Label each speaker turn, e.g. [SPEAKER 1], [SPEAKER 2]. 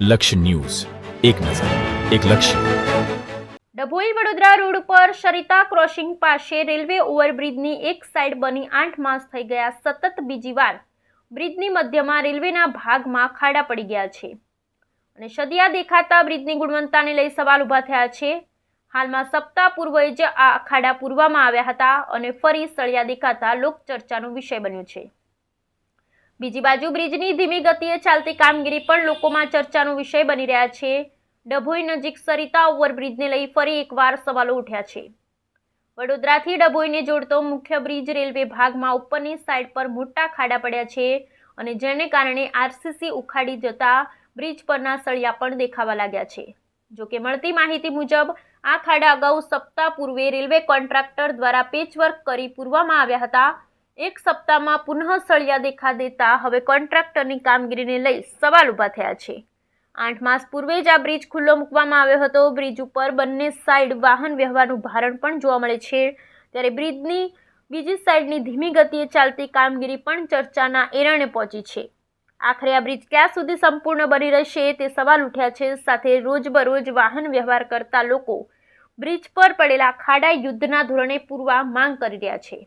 [SPEAKER 1] લક્ષ્ય ન્યૂઝ. એક નજર, એક લક્ષ્ય.
[SPEAKER 2] ડભોઈ વડોદરા રોડ પર સરિતા ક્રોસિંગ પાસે રેલવે ઓવરબ્રિજની એક સાઈડ બની આઠ માસ થઈ ગયા સતત બીજી વાર. બ્રિજની મધ્યમાં રેલવેના ભાગમાં ખાડા પડી ગયા છે. અને સદિયા દેખાતા બ્રિજની ગુણવત્તાને લઈ સવાલ ઊભા થયા છે. હાલમાં સપ્તાહ પૂર્વે જ આ ખાડા પૂરવામાં આવ્યા હતા અને ફરી સળિયા દેખાતા લોકચર્ચાનો વિષય બન્યો છે. બીજી બાજુ બ્રિજની ધીમી ગતિએ ચાલતી કામગીરી પણ લોકોમાં ચર્ચાનો વિષય બની રહ્યા છે. ડભોઈ નજીક સરિતા ઓવરબ્રિજને લઈ ફરી એકવાર સવાલો ઉઠ્યા છે. વડોદરાથી ડભોઈને જોડતો મુખ્ય બ્રિજ રેલવે ભાગમાં ઉપરની સાઈડ પર મોટા ખાડા પડ્યા છે અને જેને કારણે આરસીસી ઉખાડી જતા બ્રિજ પરના સળિયા પણ દેખાવા લાગ્યા છે. જોકે મળતી માહિતી મુજબ, આ ખાડા અગાઉ સપ્તાહ પૂર્વે રેલવે કોન્ટ્રાક્ટર દ્વારા પેચવર્ક કરી પૂરવામાં આવ્યા હતા. એક સપ્તાહમાં પુનઃ સળિયા દેખા દેતા હવે કોન્ટ્રાક્ટરની કામગીરીને લઈ સવાલ ઊભા થયા છે. આઠ માસ પૂર્વે જ આ બ્રિજ ખુલ્લો મૂકવામાં આવ્યો હતો. બ્રિજ ઉપર બંને સાઈડ વાહન વ્યવહારનું ભારણ પણ જોવા મળે છે. ત્યારે બ્રિજની બીજી સાઈડની ધીમી ગતિએ ચાલતી કામગીરી પણ ચર્ચાના એરણે પહોંચી છે. આખરે આ બ્રિજ ક્યાં સુધી સંપૂર્ણ બની રહેશે તે સવાલ ઉઠ્યા છે. સાથે રોજબરોજ વાહન વ્યવહાર કરતા લોકો બ્રિજ પર પડેલા ખાડા યુદ્ધના ધોરણે પૂરવા માંગ કરી રહ્યા છે.